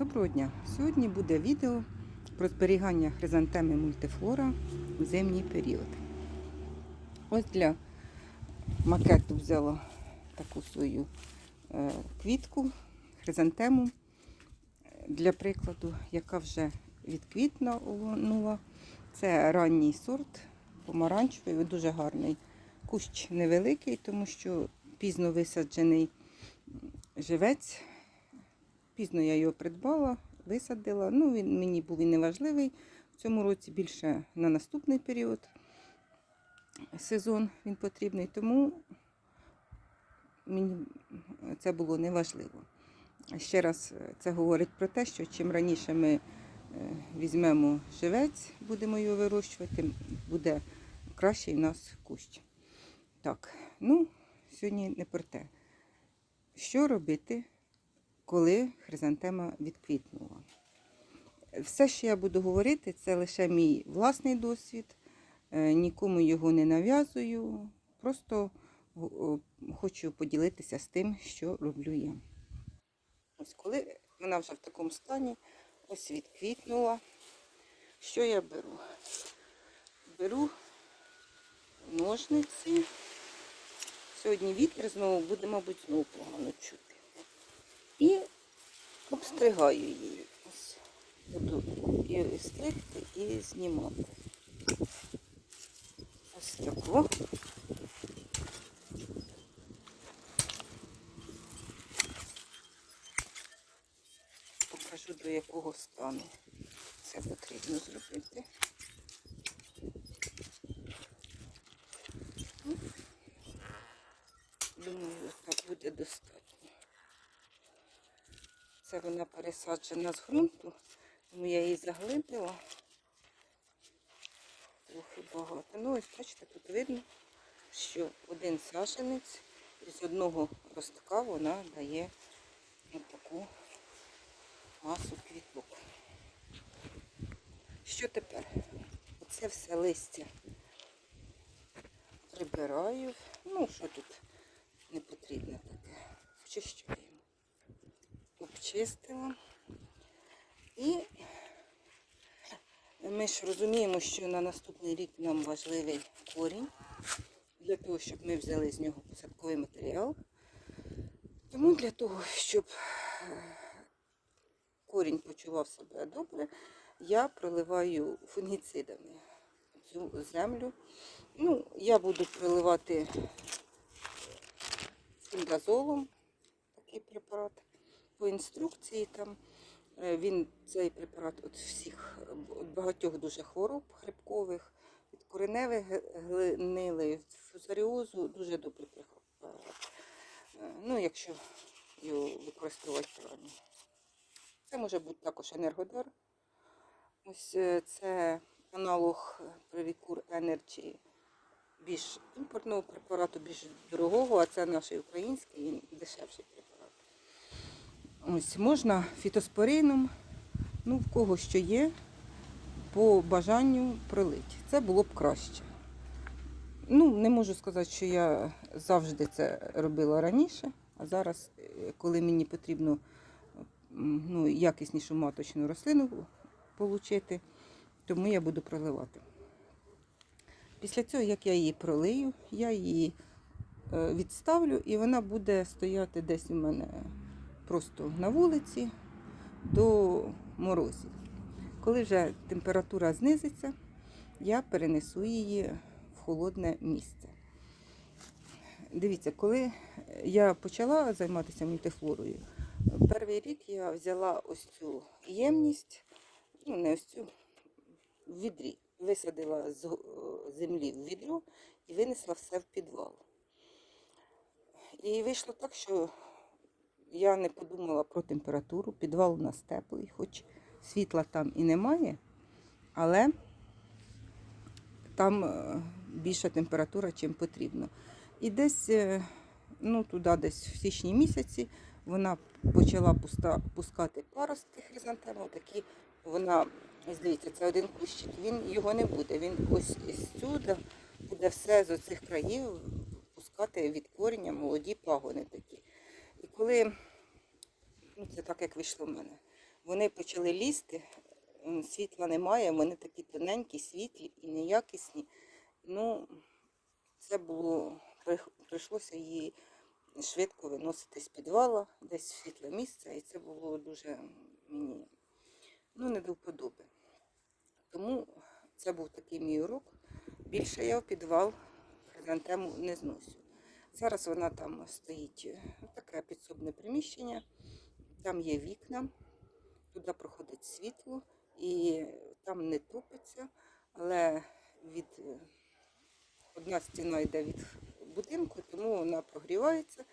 Доброго дня! Сьогодні буде відео про зберігання хризантеми мультифлора в зимній період. Ось для макету взяла таку свою е, квітку, хризантему, для прикладу, яка вже відквітнула. Це ранній сорт, помаранчевий, дуже гарний. Кущ невеликий, тому що пізно висаджений живець. Пізно я його придбала, висадила. Ну, він мені був і неважливий. В цьому році більше на наступний період сезон він потрібний, тому мені це було неважливо. Ще раз це говорить про те, що чим раніше ми е, візьмемо живець, будемо його вирощувати, тим буде кращий у нас кущ. Так, ну, сьогодні не про те. Що робити, коли хризантема відквітнула? Все, що я буду говорити, це лише мій власний досвід. Е, Нікому його не нав'язую. Просто хочу поділитися з тим, що роблю я. Ось коли вона вже в такому стані, ось відквітнула. Що я беру? Беру ножниці. Сьогодні вітер знову буде, мабуть, знову погано чути. І обстригаю її. Ось буду і стригти, і знімати. Ось таку. Покажу до якого стану це потрібно зробити. Думаю, так буде достатньо. Це вона пересаджена з ґрунту, тому я її заглибила. Трохи багато. Ну, ось бачите, тут видно, що один саженець із одного ростка вона дає таку масу квіток. Що тепер? Оце все листя прибираю. Ну, що тут не потрібно таке. Вчищаємо. Обчистила. І ми ж розуміємо, що на наступний рік нам важливий корінь, для того, щоб ми взяли з нього посадковий матеріал. Тому для того, щоб е, корінь почував себе добре, я проливаю фунгіцидами цю землю. Ну, я буду проливати фундазолом, такий препарат. По інструкції там е, він цей препарат від всіх, від багатьох дуже хвороб хребкових, від кореневих гнили, від фузаріозу дуже добрий препарат. Е, Ну, якщо його використовувати правильно. Це може бути також енергодар. Ось е, це аналог Previcur Energy більш імпортного препарату, більш дорогого, а це наш український, дешевший препарат. Ось можна фітоспорином, ну в кого що є, по бажанню пролить. Це було б краще. Ну, не можу сказати, що я завжди це робила раніше, а зараз, е, коли мені потрібно ну, якіснішу маточну рослину отримати, тому я буду проливати. Після цього, як я її пролию, я її е, відставлю і вона буде стояти десь у мене просто на вулиці до морозів. Коли вже температура знизиться, я перенесу її в холодне місце. Дивіться, коли я почала займатися мультифлорою, перший рік я взяла ось цю ємність, ну не ось цю, в відрі. Висадила з е, землі в відро і винесла все в підвал. І вийшло так, що я не подумала про температуру. Підвал у нас теплий, хоч світла там і немає, але там е, більша температура, чим потрібно. І десь, е, ну туди десь в січні місяці вона почала пускати паростки хризантеми, такі вона, дивіться, це один кущик, він його не буде. Він ось із сюди буде все з оцих країв пускати від коріння молоді пагони коли, ну це так як вийшло в мене, вони почали лізти, світла немає, вони такі тоненькі, світлі і неякісні. Ну, це було, прийшлося її швидко виносити з підвала, десь в світле місце, і це було дуже мені ну, не до вподоби. Тому це був такий мій урок. Більше я в підвал хризантему не зносю. Зараз вона там стоїть е, таке підсобне приміщення, там є вікна, туди проходить світло і там не топиться, але від е, одна стіна йде від будинку, тому вона прогрівається.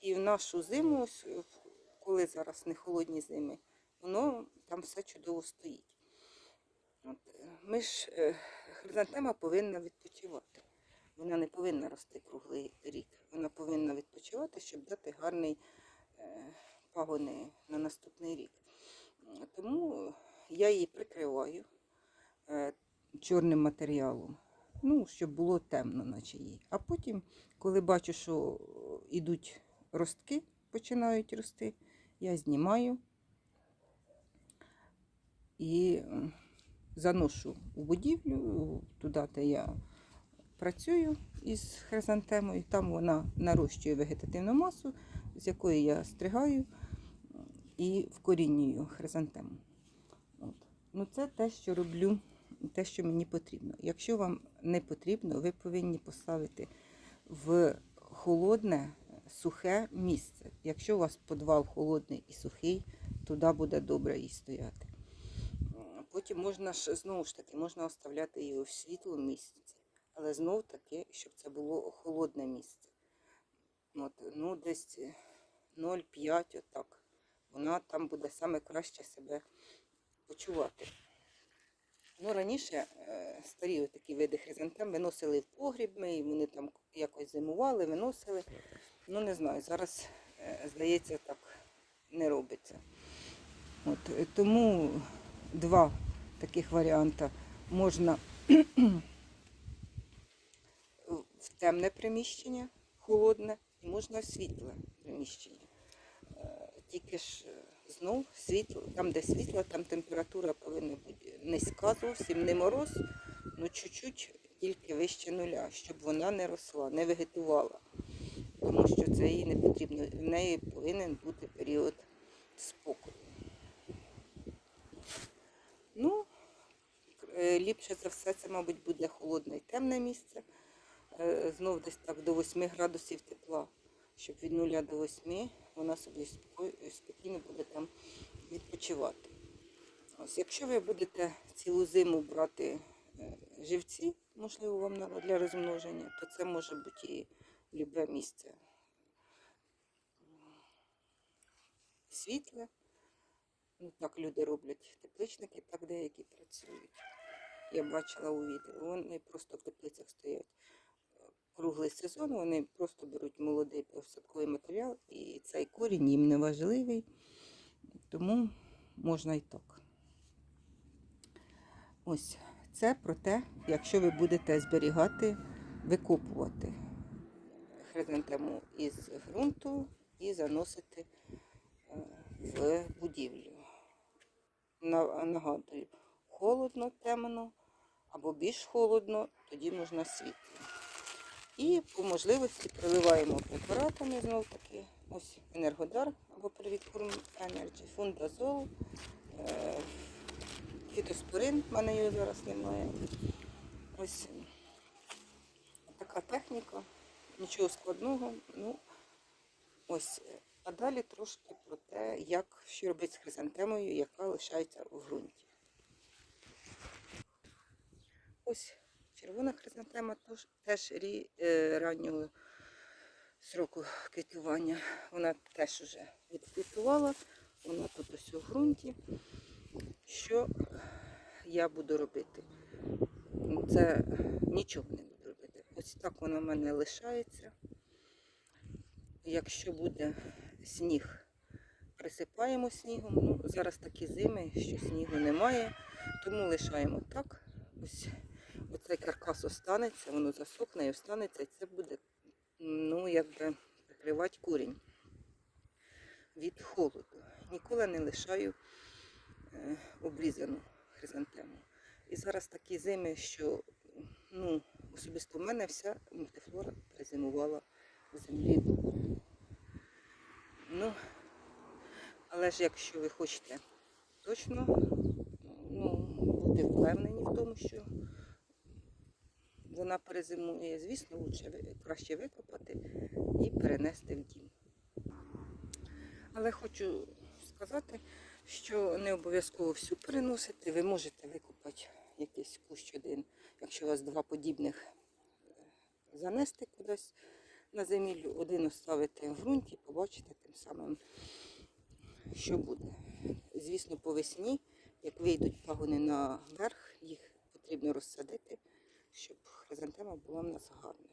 І в нашу зиму, е, коли зараз не холодні зими, воно там все чудово стоїть. От, ми ж хризантема повинна відпочивати. Вона не повинна рости круглий рік. Вона повинна відпочивати, щоб дати гарний е, пагони на наступний рік. Тому я її прикриваю е, чорним матеріалом, ну, щоб було темно, наче їй. А потім, коли бачу, що йдуть ростки, починають рости, я знімаю і заношу у будівлю, туди, де я працюю із хризантемою. Там вона нарощує вегетативну масу, з якої я стригаю і вкорінюю хризантему. От. Ну, це те, що роблю, те, що мені потрібно. Якщо вам не потрібно, ви повинні поставити в холодне, сухе місце. Якщо у вас підвал холодний і сухий, туди буде добре їй стояти. Потім можна ж знову ж таки можна оставляти її в світлому місці, але знов таки, щоб це було холодне місце. От, ну, десь 0,5 отак. Вона там буде саме краще себе почувати. Ну, раніше е, старі такі види хризантем виносили в погріб, ми, вони там якось зимували, виносили. Ну, не знаю, зараз, е, здається, так не робиться. От, е, тому два таких варіанти. Можна темне приміщення, холодне, і можна світле приміщення. Е, Тільки ж е, знов світло, там, де світло, там температура повинна бути низька зовсім, не мороз, ну чуть-чуть тільки вище нуля, щоб вона не росла, не вегетувала. Тому що це їй не потрібно. В неї повинен бути період спокою. Ну, е, ліпше за все, це, мабуть, буде холодне і темне місце. Е, Знов десь так до 8 градусів тепла, щоб від 0 до 8 вона собі спокійно буде там відпочивати. Ось, якщо ви будете цілу зиму брати е, живці, можливо, вам для розмноження, то це може бути і любе місце. Світле. Ну, так люди роблять тепличники, так деякі працюють. Я бачила у відео. Вони просто в теплицях стоять круглий сезон, вони просто беруть молодий посадковий матеріал, і цей корінь їм не важливий, тому можна і так. Ось це про те, якщо ви будете зберігати, викопувати хризантему із ґрунту і заносити е, в будівлю. Нагадую, холодно, темно або більш холодно, тоді можна світло. І по можливості проливаємо препаратами знов таки. Ось енергодар або Привіткурм Energy, фундазол, е, фітоспорин, в мене його зараз немає. Ось така техніка, нічого складного. Ну, ось. А далі трошки про те, як що робити з хризантемою, яка лишається в ґрунті. Ось червона хризантема теж е, раннього сроку квітування. Вона теж вже відквітувала, вона тут ось у ґрунті. Що я буду робити? Це нічого не буду робити. Ось так вона в мене лишається. Якщо буде сніг, присипаємо снігом. Ну, зараз такі зими, що снігу немає, тому лишаємо так. Ось оцей каркас останеться, воно засохне і останеться, і це буде ну, якби прикривати корінь від холоду. Ніколи не лишаю е, обрізану хризантему. І зараз такі зими, що ну, особисто в мене вся мультифлора перезимувала в землі. Ну, але ж якщо ви хочете точно ну, бути впевнені в тому, що вона перезимує, звісно, лучше, краще викопати і перенести в дім. Але хочу сказати, що не обов'язково всю переносити. Ви можете викопати якийсь кущ один, якщо у вас два подібних е, занести кудись на землю, один оставити в ґрунті, побачите тим самим, що буде. Звісно, по весні, як вийдуть пагони наверх, їх потрібно розсадити, щоб хризантема була в нас гарною.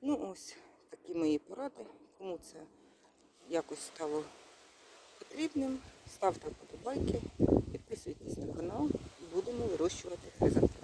Ну, ось такі мої поради. Кому це якось стало потрібним, ставте вподобайки, підписуйтесь на канал і будемо вирощувати хризантему.